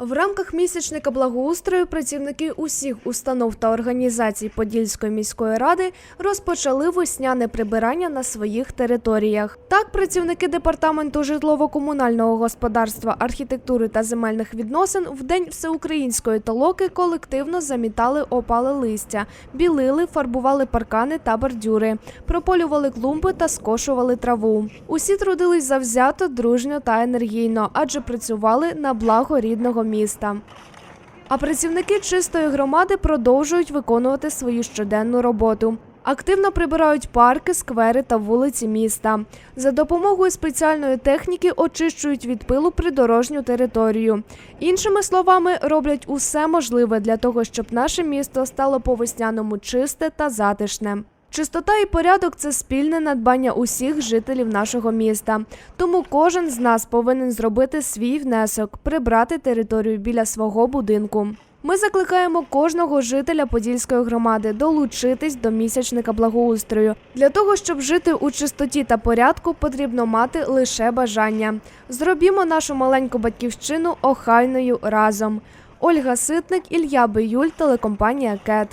В рамках місячника благоустрою працівники усіх установ та організацій Подільської міської ради розпочали весняне прибирання на своїх територіях. Так, працівники департаменту житлово-комунального господарства, архітектури та земельних відносин в день всеукраїнської толоки колективно замітали опале листя, білили, фарбували паркани та бордюри, прополювали клумби та скошували траву. Усі трудились завзято, дружньо та енергійно, адже працювали на благо рідного міста. А працівники чистої громади продовжують виконувати свою щоденну роботу. Активно прибирають парки, сквери та вулиці міста. За допомогою спеціальної техніки очищують від пилу придорожню територію. Іншими словами, роблять усе можливе для того, щоб наше місто стало по весняному чисте та затишне. Чистота і порядок це спільне надбання усіх жителів нашого міста. Тому кожен з нас повинен зробити свій внесок, прибрати територію біля свого будинку. Ми закликаємо кожного жителя Подільської громади долучитись до місячника благоустрою. Для того, щоб жити у чистоті та порядку, потрібно мати лише бажання. Зробімо нашу маленьку батьківщину охайною разом. Ольга Ситник, Ілья Биюль, телекомпанія Кет.